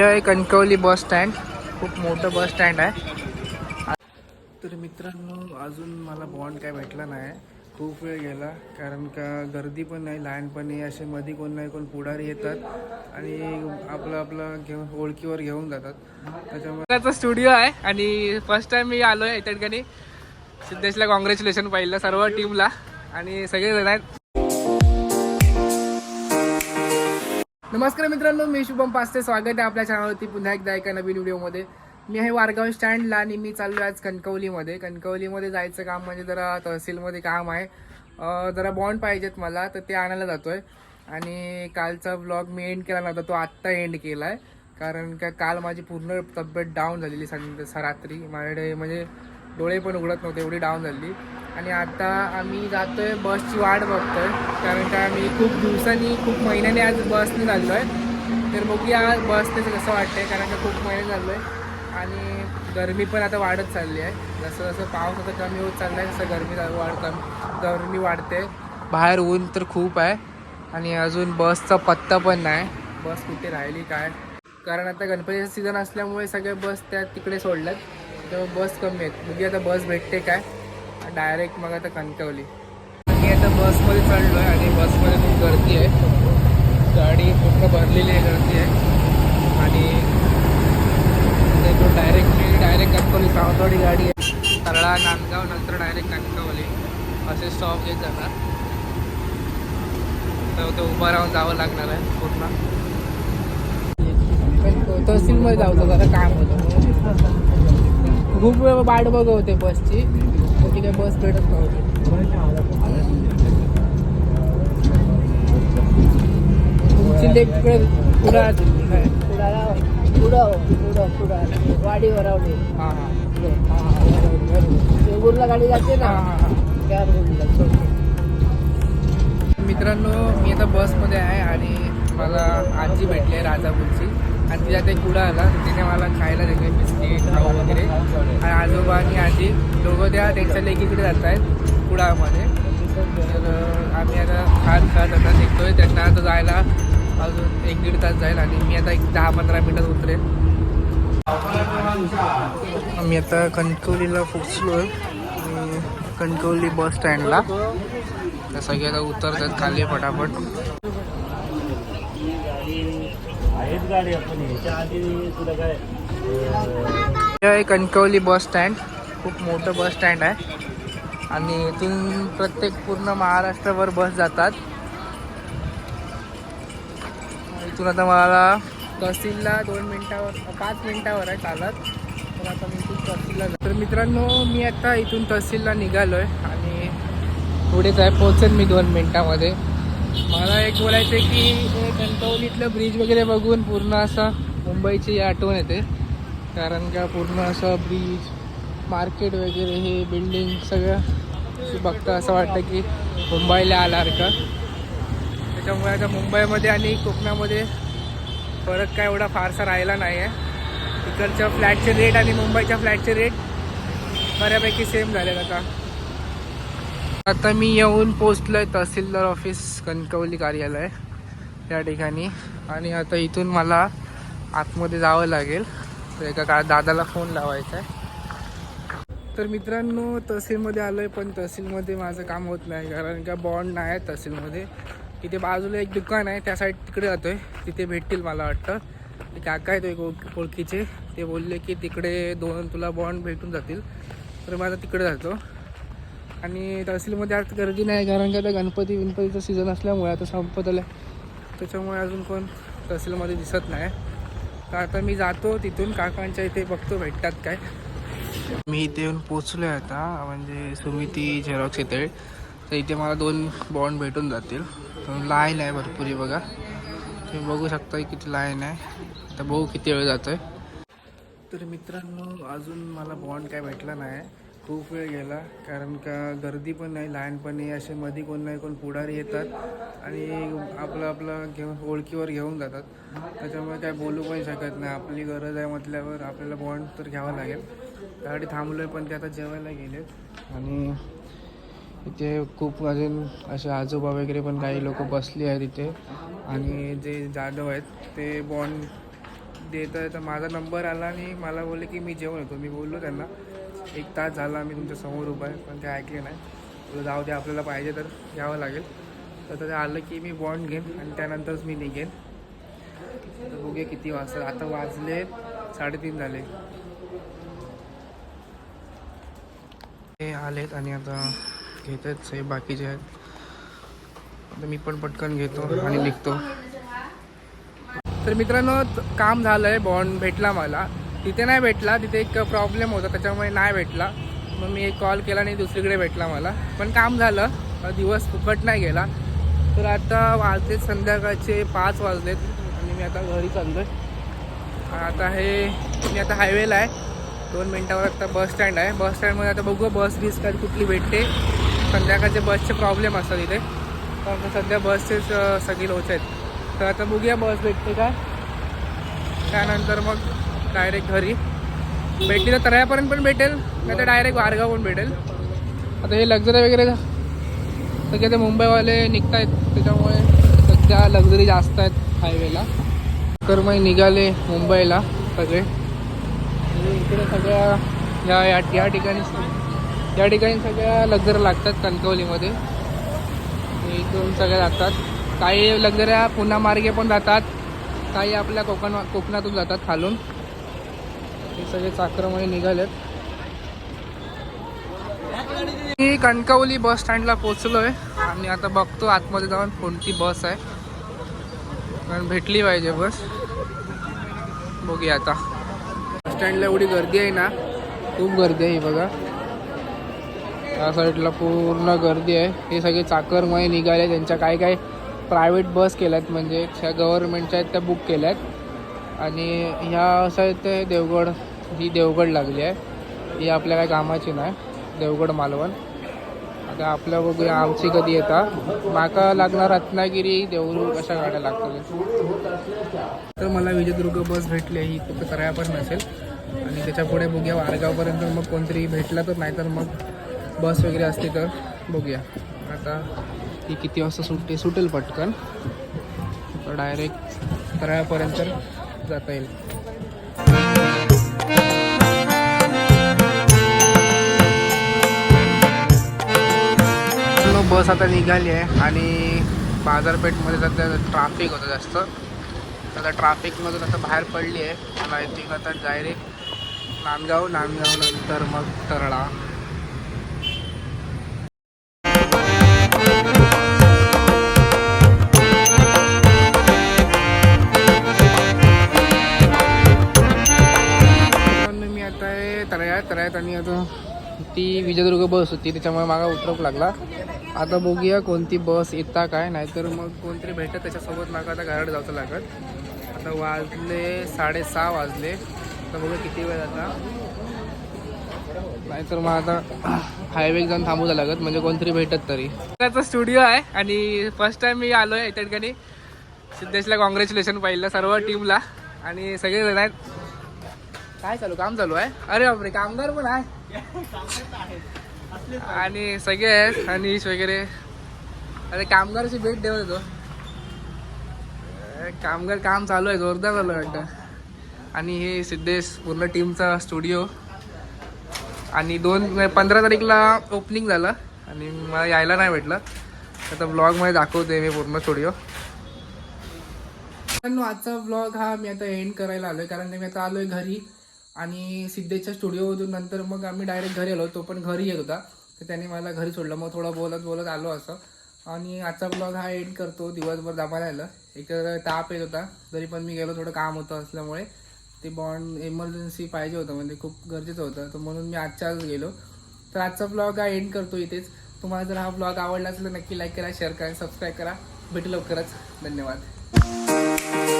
हे आहे Kankavli bus stand. खूप मोठं बस स्टँड आहे. तर मित्रांनो अजून मला बॉन्ड काय भेटला नाही. खूप वेळ गेला कारण का गर्दी पण नाही लहानपणी असे मध्ये कोण नाही कोण पुढारी येतात आणि आपलं आपलं घेऊन ओळखीवर घेऊन जातात. त्याच्यामुळे स्टुडिओ आहे आणि फर्स्ट टाइम मी आलो आहे त्या ठिकाणी. सिद्धेशला कॉंग्रॅच्युलेशन पाहिलं सर्व टीमला आणि सगळे जण आहेत. नमस्कार मित्रांनो मी शुभम पास्ते. स्वागत आहे आपल्या चॅनलवरती पुन्हा एकदा एका नवीन व्हिडिओमध्ये मी आहे वारगाव स्टँडला आणि मी चाललो आज कणकवलीमध्ये. कणकवलीमध्ये जायचं काम म्हणजे जरा तहसीलमध्ये काम आहे. जरा बॉन्ड पाहिजेत मला तर ते आणायला जातोय. आणि कालचा ब्लॉग मी एंड केला नव्हता तो आत्ता एंड केला आहे कारण का काल माझी पूर्ण तब्येत डाऊन झालेली सं स- रात्री. माझ्याकडे म्हणजे डोळे पण उघडत नव्हते एवढी डाऊन झाली. आणि आता आम्ही जातोय बसची वाट बघतोय. कारण का आम्ही खूप दिवसांनी खूप महिन्याने आज बसने चाललो आहे तर बघूया बसने कसं वाटतंय कारण का खूप महिने चाललो आहे आणि गरमी पण आता वाढत चालली आहे. जसं जसं पाऊस आता कमी होत चालला आहे तसं गरमी वाढ कमी गरमी वाढते. बाहेर ऊन तर खूप आहे. आणि अजून बसचा पत्ता पण नाही. बस कुठे राहिली काय? कारण आता गणपतीचा सीझन असल्यामुळे सगळे बस त्या तिकडे सोडल्यात. तर बस कमी आहेत. म्हणजे आता बस भेटते काय. डायरेक्ट मग आता कणकवली. मी आता बसमध्ये चढलो आहे आणि बसमध्ये खूप गर्दी आहे. गाडी पूर्ण भरलेली आहे गर्दी आहे. आणि तो डायरेक्ट मी डायरेक्ट कणकवली सावंतवाडी गाडी आहे. तरळा नांदगाव नंतर डायरेक्ट कणकवली. असे स्टॉप येत जाणार तर ते उभं राहून जावं लागणार आहे पूर्ण. तहसीलमध्ये जाऊ जरा काम होतं. खूप वेळ वाट बघत होते बसची. मोठी काही बस भेटत नव्हती. तुमची लेक तिकडे पुढं काय पुढाला पुढं पुढं पुढं. वाडी वरवली. हां हां. वेगूरला गाडी जाते ना? हां हां हां. मित्रांनो मी आता बसमध्ये आहे आणि मला आजी भेटली आहे राजापूरची. आणि तिच्यात एक कुडा आला तर तिने मला खायला दिले बिस्किट खाऊ वगैरे. आणि आजोबा आणि आजी दोघं त्या त्यांच्या लेकीकडे जात आहेत कुडामध्ये तर आम्ही आता खात खात आता निघतोय. त्यांना आता जायला अजून एक दीड तास जाईल आणि मी आता एक दहा पंधरा मिनटात उतरेन. आम्ही आता कणकवलीला पोचलो आहे. कणकवली बस स्टँडला. त्या सगळे आता उतरतात खाली फटाफट आहेच गाडी आपण ह्याच्या आधी तुला काय हे कणकवली बस स्टँड खूप मोठं बस स्टँड आहे. आणि इथून प्रत्येक पूर्ण महाराष्ट्रभर बस जातात. इथून आता मला तहसीलला दोन मिनटावर पाच मिनटावर आहे चालत. तर आता मी इथून तहसीलला तर मित्रांनो मी आता इथून तहसीलला निघालो आहे आणि पुढेच आहे पोहोचेन मी दोन मिनटामध्ये. मला एक बोलायचं आहे की हे कणकवलीतलं ब्रिज वगैरे बघून पूर्ण असं मुंबईची आठवण येते. कारण का पूर्ण असं ब्रिज मार्केट वगैरे हे बिल्डिंग सगळं बघता असं वाटतं की मुंबईला आल्यासारखं त्याच्यामुळे आता मुंबईमध्ये आणि कोकणामध्ये फरक काय एवढा फारसा राहिला नाही आहे तिकडच्या फ्लॅटचे रेट आणि मुंबईच्या फ्लॅटचे रेट बऱ्यापैकी सेम झाले आता. आता मी येऊन पोचलोय तहसीलदार ऑफिस कणकवली कार्यालय. या ठिकाणी. आणि आता इथून मला आतमध्ये जावं लागेल. तर एका का दादाला फोन लावायचा आहे. तर मित्रांनो तहसीलमध्ये आलो आहे पण तहसीलमध्ये माझं काम होत नाही. कारण का बॉन्ड नाही आहे तहसीलमध्ये. तिथे बाजूला एक दुकान आहे त्या साईड तिकडे जातो आहे तिथे भेटतील मला वाटतं. ते काका आहेत एक ओळख- ओळखीचे. ते बोलले की तिकडे दोन तुला बॉन्ड भेटून जातील. तर मी आता तिकडे जातो. आणि तहसीलमध्ये आज गर्दी नाही कारण का आता गणपती विणपतीचं सीझन असल्यामुळे आता संपत आलं त्याच्यामुळे अजून कोण तहसीलमध्ये दिसत नाही. तर आता मी जातो तिथून काकांच्या इथे बघतो भेटतात काय. मी इथे येऊन पोचलो आहे आता म्हणजे सुमिती झेरॉक्स येते. तर इथे मला दोन बॉन्ड भेटून जातील. तर लाईन आहे भरपूर आहे बघा. तुम्ही बघू शकता किती लाईन आहे. तर बघू किती वेळ जातोय. तर मित्रांनो अजून मला बॉन्ड काय भेटला नाही. खूप वेळ गेला कारण का गर्दी पण नाही लहानपणी असे मध्ये कोण नाही कोण पुढारी येतात आणि आपलं आपलं घेऊन ओळखीवर घेऊन जातात. त्याच्यामुळे काय बोलू पण शकत नाही. आपली गरज आहे म्हटल्यावर आपल्याला बॉन्ड तर घ्यावा लागेल. त्यासाठी थांबलो आहे पण ते आता जेवायला गेलेत. आणि इथे खूप अजून असे आजोबा वगैरे पण काही लोक बसली आहेत इथे. आणि जे जाधव आहेत ते बॉन्ड देत आहे तर माझा नंबर आला आणि मला बोलले की मी जेवण येतो मी बोललो त्यांना. एक तास झाला मी तुमच्यासमोर उभा आहे पण ते ऐकले नाही. तुला जाऊ दे आपल्याला पाहिजे तर घ्यावं लागेल. तर ते आलं की मी बॉन्ड घेईन आणि त्यानंतरच मी निघेन. तर बघूया किती वाजता आता वाजले साडेतीन झाले. हे आलेत आणि आता घेत आहेत साहेब बाकीचे आहेत. आता मी पण पटकन घेतो आणि निघतो. तर मित्रांनो काम झालं आहे बॉन्ड भेटला मला. तिथे नाही भेटला तिथे एक प्रॉब्लेम होता त्याच्यामुळे नाही भेटला. मग मी एक कॉल केला आणि दुसरीकडे भेटला मला. पण काम झालं दिवस फुकट नाही गेला. तर आता वाजले संध्याकाळचे पाच वाजलेत आणि मी आता घरी चाललो आहे आता हे मी आता हायवेला आहे. दोन मिनटावर आता बस स्टँड आहे. बस स्टँडमध्ये आता बघू बस बीस काय कुठली भेटते. संध्याकाळचे बसचे प्रॉब्लेम असतात इथे तर आता सध्या बसचेच अ, सगळी लोच आहेत. तर आता बघूया बस भेटते का? त्यानंतर मग डायरेक्ट घरी. भेटली तर तळ्यापर्यंत पण भेटेल नाही तर डायरेक्ट वारगाव पण भेटेल. आता हे लक्झरी वगैरे सगळे ते मुंबईवाले निघत आहेत त्याच्यामुळे सध्या लक्झरी जास्त आहेत हायवेला तर मग निघाले मुंबईला सगळे. इकडे सगळ्या या या या ठिकाणी या ठिकाणी सगळ्या लक्झरी लागतात कणकवलीमध्ये. इकडून इथून सगळ्या जातात. काही लक्झऱ्या पुन्हा मार्गे पण जातात. काही आपल्या कोकण कोकणातून जातात खालून. हे सगळे चाकरमध्ये निघालेत. मी कणकवली बस स्टँडला पोचलोय आणि आता बघतो आतमध्ये जाऊन कोणती बस आहे. कारण भेटली पाहिजे बस. बघूया आता. बस स्टँडला एवढी गर्दी आहे ना खूप गर्दी आहे ही बघा. त्या साईडला पूर्ण गर्दी आहे. हे सगळे चाकरमध्ये निघाले त्यांच्या काय काय प्रायव्हेट बस केल्यात म्हणजे त्या गव्हर्नमेंटच्या आहेत त्या बुक केल्यात. आणि ह्या असं आहेत ते देवगड ही देवगड लागली आहे. ही आपल्या काय कामाची नाही. देवगड मालवण. आता आपल्या बघूया आमची कधी येता माका लागणार रत्नागिरी देवरूळ अशा गाड्या लागतात तर मला विजयदुर्ग बस भेटली आहे. ही फक्त कराया पण नसेल. आणि त्याच्या पुढे बघूया वारगावपर्यंत मग कोणतरी भेटला तर नाहीतर मग बस वगैरे असते तर बघूया. आता ती किती वाजता सुटते सुटेल पटकन. तर डायरेक्ट करायापर्यंत जाता येईल. बस आता निघाली आहे आणि बाजारपेठमध्ये सध्या ट्राफिक होतं जास्त. आता ट्राफिकमधून आता बाहेर पडली आहे. मला आय थिंक आता डायरेक्ट नांदगाव नांदगाव नंतर मग तरळा. मित्रांनो, मी आता आहे आणि आता ती विजयदुर्ग बस होती त्याच्यामुळे मागा उतरप लागला. आता बघूया कोणती बस येता काय नाहीतर मग कोणतरी भेटत त्याच्यासोबत मागा आता घराकडे जायचं लागत आता वाजले साडेसहा वाजले. आता बघूया किती वेळ आता. नाहीतर मग आता हायवे जाऊन थांबू लागत म्हणजे कोणतरी भेटत तरी. त्याचा स्टुडिओ आहे आणि फर्स्ट टाइम मी आलो आहे त्या ठिकाणी. सिद्धेशला कॉंग्रॅच्युलेशन पाहिलं सर्व टीमला आणि सगळेजण आहेत. काय चालू काम चालू आहे? अरे बापरे कामगार पण आहे. आणि सगळे आहेत अनिश वगैरे. अरे कामगाराची भेट देऊ येतो कामगार काम चालू आहे जोरदार झालं आहे वाटतं. आणि हे सिद्धेश पूर्ण टीमचा स्टुडिओ. आणि दोन पंधरा तारीखला ओपनिंग झालं. आणि मला यायला नाही भेटलं. आता ब्लॉगमध्ये दाखवते मी पूर्ण स्टुडिओ. पण आजचा ब्लॉग हा मी आता एंड करायला आलोय कारण मी आता आलोय घरी. आणि सिद्धेच्या स्टुडिओमधून नंतर मग आम्ही डायरेक्ट घरी आलो. तो पण घरी येत होता. तर त्याने मला घरी सोडलं. मग थोडं बोलत बोलत आलो असं. आणि आजचा ब्लॉग हा एंड करतो. दिवसभर दमायला आलं एक ताप येत होता. तरी पण मी गेलो. थोडं काम होतं असल्यामुळे. ते बॉन्ड इमर्जन्सी पाहिजे होतं. म्हणजे खूप गरजेचं होतं. तर म्हणून मी आजच्या आज गेलो. तर आजचा ब्लॉग हा एंड करतो इथेच. तुम्हाला जर हा ब्लॉग आवडला असेल तर नक्की लाईक करा शेअर करा सबस्क्राईब करा. भेटू लवकरच. धन्यवाद.